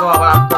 আমার স্বপ্ন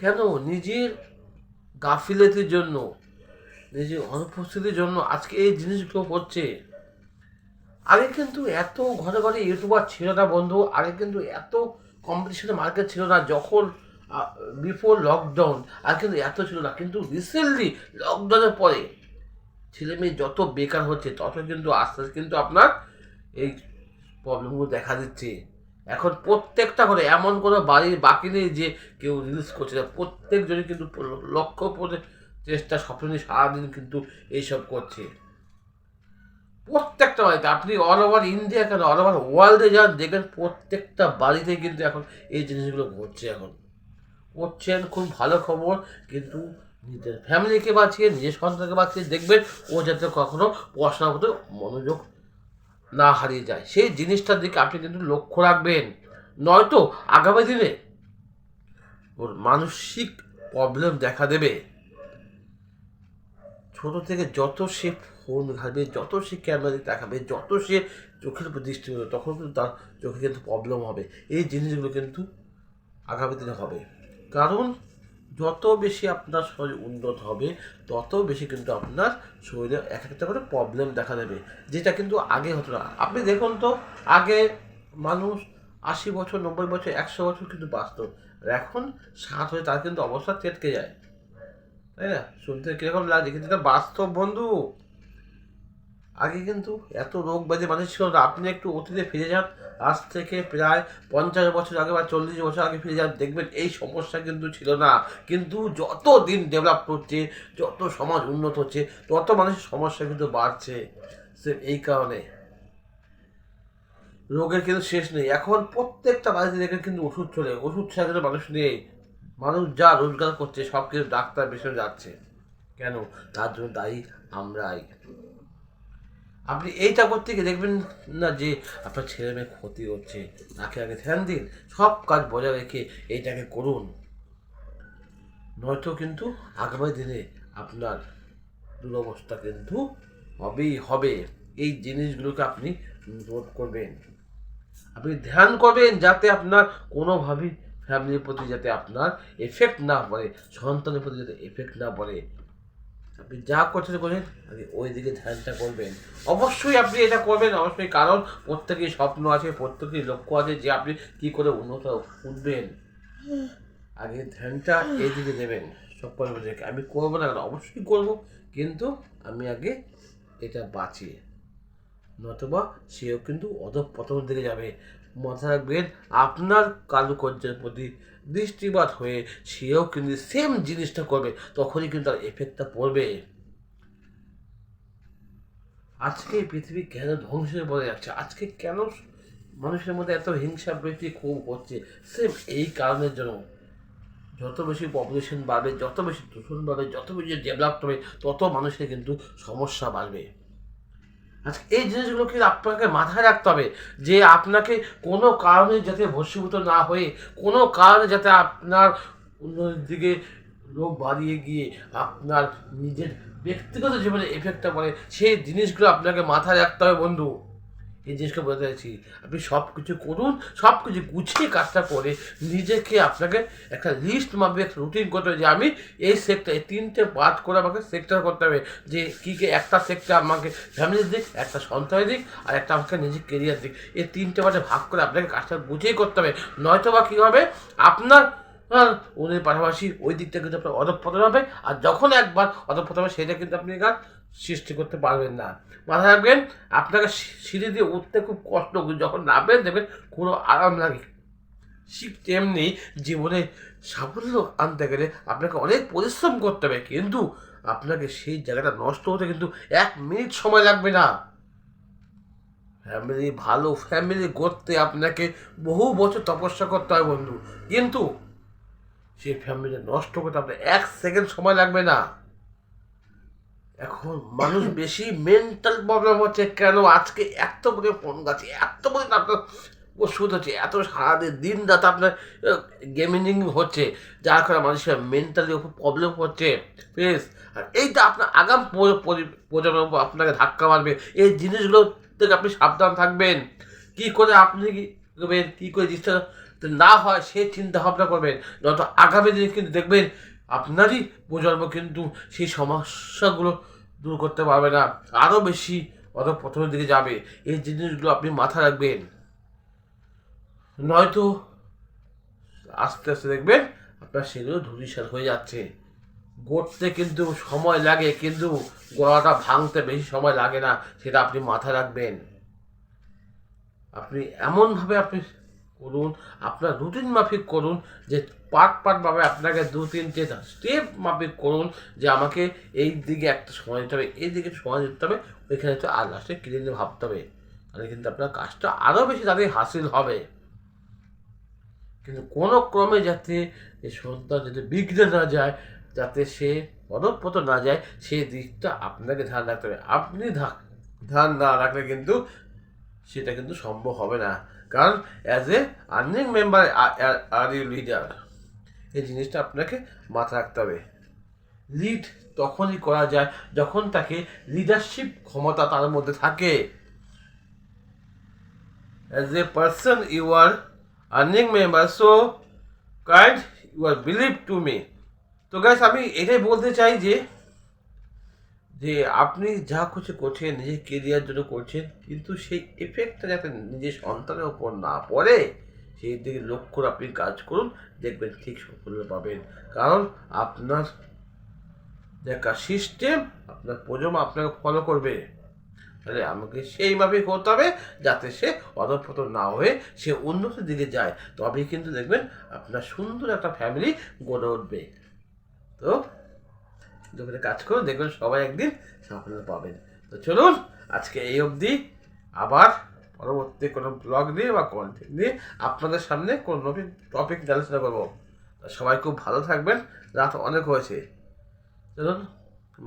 কেন নিজের গাফিলতির জন্য, নিজের অনুপস্থিতির জন্য আজকে এই জিনিসগুলো হচ্ছে আগে কিন্তু এত ঘরে ঘরে ইউটিউবার ছিল না বন্ধু, আগে কিন্তু এত কম্পিটিশনের মার্কেট ছিল না যখন বিফোর লকডাউন আর কিন্তু এত ছিল না। কিন্তু রিসেন্টলি লকডাউনের পরে ছেলে মেয়ে যত বেকার হচ্ছে, তত কিন্তু আস্তে আস্তে কিন্তু আপনার এই প্রবলেমগুলো দেখা দিচ্ছে। এখন প্রত্যেকটা করে এমন কোনো বাড়ির বাকি নেই যে কেউ রিলিজ করছে। না প্রত্যেকজনই কিন্তু লক্ষ্য চেষ্টা, স্বপ্ন নিয়ে সারাদিন কিন্তু এইসব করছে। প্রত্যেকটা বাড়িতে, আপনি অল ওভার ইন্ডিয়া কেন অল ওভার ওয়ার্ল্ডে যান, দেখবেন প্রত্যেকটা বাড়িতে কিন্তু এখন এই জিনিসগুলো ঘটছে এখন। করছেন খুব ভালো খবর, কিন্তু নিজের ফ্যামিলিকে বাঁচিয়ে, নিজের সন্তানকে বাঁচিয়ে দেখবেন ও যাতে কখনো পড়াশোনার মতো মনোযোগ না হারিয়ে যায়। সেই জিনিসটার দিকে আপনি কিন্তু লক্ষ্য রাখবেন। নয়তো আগামী দিনে ওর মানসিক প্রবলেম দেখা দেবে। ছোট থেকে যত সে ফোন ঘাটবে, যত সে ক্যামেরা দেখাবে যত সে চোখের উপর দৃষ্টি দেবে, তখন কিন্তু তার চোখে কিন্তু প্রবলেম হবে। এই জিনিসগুলো কিন্তু আগামী দিনে হবে। কারণ যত বেশি আপনার শরীর উন্নত হবে, তত বেশি কিন্তু আপনার শরীরে এক একটা করে প্রবলেম দেখা দেবে। যেটা কিন্তু আগে হতো না। আপনি দেখুন তো, আগে মানুষ আশি বছর, নব্বই বছর, একশো বছর কিন্তু বাঁচত। এখন সাত হয়ে তার কিন্তু অবস্থা চেটকে যায়। তাই না? শুনতে কীরকম লাগে? কিন্তু এটা বাস্তব বন্ধু। আগে কিন্তু এত রোগ ব্যাধি মানুষ ছিল না। আপনি একটু অতীতে ফিরে যান। আজ থেকে প্রায় পঞ্চাশ বছর আগে বা চল্লিশ বছর আগে ফিরে যান, দেখবেন এই সমস্যা কিন্তু ছিল না। কিন্তু যত দিন ডেভেলপ করছে যত সমাজ উন্নত হচ্ছে, তত মানুষের সমস্যা কিন্তু বাড়ছে। এই কারণে রোগের কিন্তু শেষ নেই। এখন প্রত্যেকটা বাড়িতে দেখবেন কিন্তু ওষুধ চলে। ওষুধ ছাড়া কিন্তু মানুষ নেই। মানুষ যা রোজগার করছে, সব কিছু ডাক্তার পেছনে যাচ্ছে। কেন? তার জন্য দায়ী আমরাই। আপনি এইটা করতে গিয়ে দেখবেন না যে আপনার ছেলে মেয়ে ক্ষতি হচ্ছে তাকে আগে ধ্যান দিন, সব কাজ বজায় রেখে এইটাকে করুন। নয়তো কিন্তু আগামী দিনে আপনার দুরবস্থা কিন্তু হবেই, হবে। এই জিনিসগুলোকে আপনি নোট করবেন। আপনি ধ্যান করবেন যাতে আপনার কোনোভাবেই ফ্যামিলির প্রতি যাতে আপনার এফেক্ট না পড়ে, সন্তানের প্রতি যাতে এফেক্ট না পড়ে। আপনি যা করছেন করেন আগে ওই দিকে ধ্যানটা করবেন। অবশ্যই আপনি এটা করবেন, অবশ্যই, কারণ প্রত্যেকেই স্বপ্ন আছে প্রত্যেকেই লক্ষ্য আছে যে আপনি কি করে উন্নত উঠবেন। আগে ধ্যানটা এই দিকে দেবেন সব পরিবারকে আমি করব না কেন? অবশ্যই করব, কিন্তু আমি আগে এটা বাঁচিয়ে। নতুবা সেও কিন্তু অধঃপতনের দিকে যাবে। মাথায় রাখবেন, আপনার কারুকার্যের প্রতি দৃষ্টিপাত হয়ে সেও কিন্তু সেম জিনিসটা করবে, তখনই কিন্তু তার এফেক্টটা পড়বে। আজকে পৃথিবী কেন ধ্বংসের পড়ে যাচ্ছে? আজকে কেন মানুষের মধ্যে এত হিংসা বৃত্তি খুব হচ্ছে? সেম এই কারণের জন্য। যত বেশি পপুলেশন বাড়বে, যত বেশি দূষণ বাড়বে, যত বেশি ডেভেলপ হবে, তত মানুষের কিন্তু সমস্যা বাড়বে। আচ্ছা এই জিনিসগুলো কিন্তু আপনাকে মাথায় রাখতে হবে যে আপনাকে কোনো কারণে যাতে ভস্মীভূত না হয়ে, কোনো কারণে যাতে আপনার দিকে রোগ বাড়িয়ে গিয়ে আপনার নিজের ব্যক্তিগত জীবনে এফেক্টটা পড়ে, সেই জিনিসগুলো আপনাকে মাথায় রাখতে হবে বন্ধু। এই জিনিসকে বলতে চাইছি আপনি সব কিছু করুন সব কিছু গুছিয়ে কাজটা করে নিজেকে আপনাকে একটা লিস্ট মাপবে একটা রুটিন করতে হবে যে আমি এই সেক্টর এই তিনটে পার্ট করে আমাকে সেক্টর করতে হবে। যে কী কী একটা সেক্টর আমাকে ফ্যামিলির দিক একটা সন্তানের দিক আর একটা আমাকে নিজের কেরিয়ার দিক। এই তিনটে পার্টে ভাগ করে আপনাকে কাজটা গুছিয়ে করতে হবে। নয়তো বা কী হবে? আপনার আহ, ওদের পাশাপাশি ওই দিকটা কিন্তু আপনার অধপতন হবে আর যখন একবার অধপতন হবে সেটা কিন্তু আপনি কাজ সৃষ্টি করতে পারবেন না। মাথায় রাখবেন, আপনাকে সিঁড়ি দিয়ে উঠতে খুব কষ্ট যখন নামবেন, দেখবেন কোনো আরাম লাগে। ঠিক তেমনি জীবনে সাফল্য আনতে গেলে আপনাকে অনেক পরিশ্রম করতে হবে। কিন্তু আপনাকে সেই জায়গাটা নষ্ট হতে কিন্তু এক মিনিট সময় লাগবে না। ফ্যামিলি, ভালো ফ্যামিলি করতে আপনাকে বহু বছর তপস্যা করতে হয় বন্ধু। কিন্তু সেই ফ্যামিলি নষ্ট করতে আপনার এক সেকেন্ড সময় লাগবে না। এখন মানুষ বেশি মেন্টাল প্রবলেম হচ্ছে কেন? আজকে এত করে ফোন গাছে, এত করে আপনার ওষুধ হচ্ছে, এত সারাদিন দিন রাত আপনার গেমিং হচ্ছে, যার কারণে মানুষের মেন্টালি খুব প্রবলেম হচ্ছে প্লিজ আর এইটা আপনার আগাম প- পরি- প্রজন্ম আপনাকে ধাক্কা মারবে, এই জিনিসগুলো থেকে আপনি সাবধান থাকবেন। কি করে আপনি কি করে জিনিসটা না হয়, সে চিন্তা ভাবনা করবেন। যত আগামী দিনে কিন্তু দেখবেন আপনারই প্রজন্ম কিন্তু সেই সমস্যাগুলো দূর করতে পারবে না। আরও বেশি অত প্রথমের দিকে যাবে। এই জিনিসগুলো আপনি মাথা রাখবেন। নয়তো আস্তে আস্তে দেখবেন আপনার সেগুলো ধূলিসার হয়ে যাচ্ছে। গড়তে কিন্তু সময় লাগে, কিন্তু গলাটা ভাঙতে বেশি সময় লাগে না, সেটা আপনি মাথায় রাখবেন। আপনি এমনভাবে আপনি করুন, আপনার রুটিন মাফিক করুন, যে পার্ট পার্ট ভাবে আপনাকে দু, তিনটে স্টেপ মাফিক করুন, যে আমাকে এই দিকে একটা সময় দিতে হবে, এই দিকে সময় দিতে হবে, ওইখানে তো আর লাস্টে কিনে নিয়ে ভাবতে হবে। তাহলে কিন্তু আপনার কাজটা আরও বেশি তাদের হাসিল হবে। কিন্তু কোনো ক্রমে যাতে সন্তান যাতে বিগড়ে না যায়, যাতে সে পদপত না যায় সেই দিকটা আপনাকে ধ্যান রাখতে হবে। আপনি ধ্যান না রাখলে কিন্তু সেটা কিন্তু সম্ভব হবে না। কারণ as a earning member are you leader এই জিনিসটা আপনাকে মাথায় রাখতে হবে। লিড তখনই করা যায় যখন তাকে লিডারশিপ ক্ষমতা তার মধ্যে থাকে। As a person you are earning member so kind you are believe to me তো গাইস আমি এটাই বলতে চাই যে যে আপনি যা কিছু করছেন, নিজের কেরিয়ার জন্য করছেন, কিন্তু সেই এফেক্টটা যাতে নিজের সন্তানের ওপর না পড়ে, সেই দিকে লক্ষ্য আপনি কাজ করুন, দেখবেন ঠিক সাফল্য পাবেন। কারণ আপনার দেখা সিস্টেম আপনার প্রজন্ম আপনাকে ফলো করবে। তাহলে আমাকে সেইভাবে করতে হবে, যাতে সে অধপতন না হয়ে সে উন্নতির দিকে যায়। তবেই কিন্তু দেখবেন আপনার সুন্দর একটা ফ্যামিলি গড়ে উঠবে। তো দুপুরে কাজ করুন, দেখবেন সবাই একদিন সাফল্য পাবেন। তো চলুন, আজকে এই অবধি আবার পরবর্তী কোনো ব্লগ নিয়ে বা কন্টেন্ট নিয়ে আপনাদের সামনে কোনো নতুন টপিক আলোচনা করব। সবাই খুব ভালো থাকবেন, রাত অনেক হয়েছে। চলুন,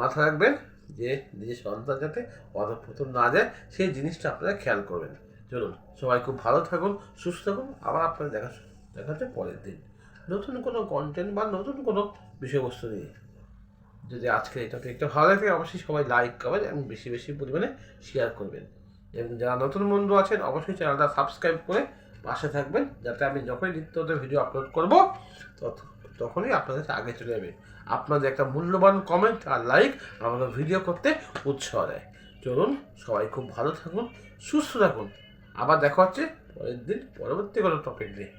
মাথা রাখবেন যে নিজের সন্তান যাতে অধপতন না যায়, সেই জিনিসটা আপনারা খেয়াল করবেন। চলুন, সবাই খুব ভালো থাকুন, সুস্থ থাকুন, আবার আপনাদের দেখা দেখা পরের দিন। নতুন কোনো কন্টেন্ট বা নতুন কোনো বিষয়বস্তু নিয়ে। যদি আজকে এই টপিকটা ভালো লাগে, অবশ্যই সবাই লাইক করবেন এবং বেশি বেশি পরিমাণে শেয়ার করবেন। এবং যারা নতুন বন্ধু আছেন, অবশ্যই চ্যানেলটা সাবস্ক্রাইব করে পাশে থাকবেন, যাতে আমি যখনই নিত্য ভিডিও আপলোড করব তখনই আপনাদের আগে চলে যাবে। আপনাদের একটা মূল্যবান কমেন্ট আর লাইক আমাদের ভিডিও করতে উৎসাহ দেয়। চলুন, সবাই খুব ভালো থাকুন, সুস্থ থাকুন। আবার দেখা হচ্ছে পরের দিন, পরবর্তী কোনো টপিক নিয়ে।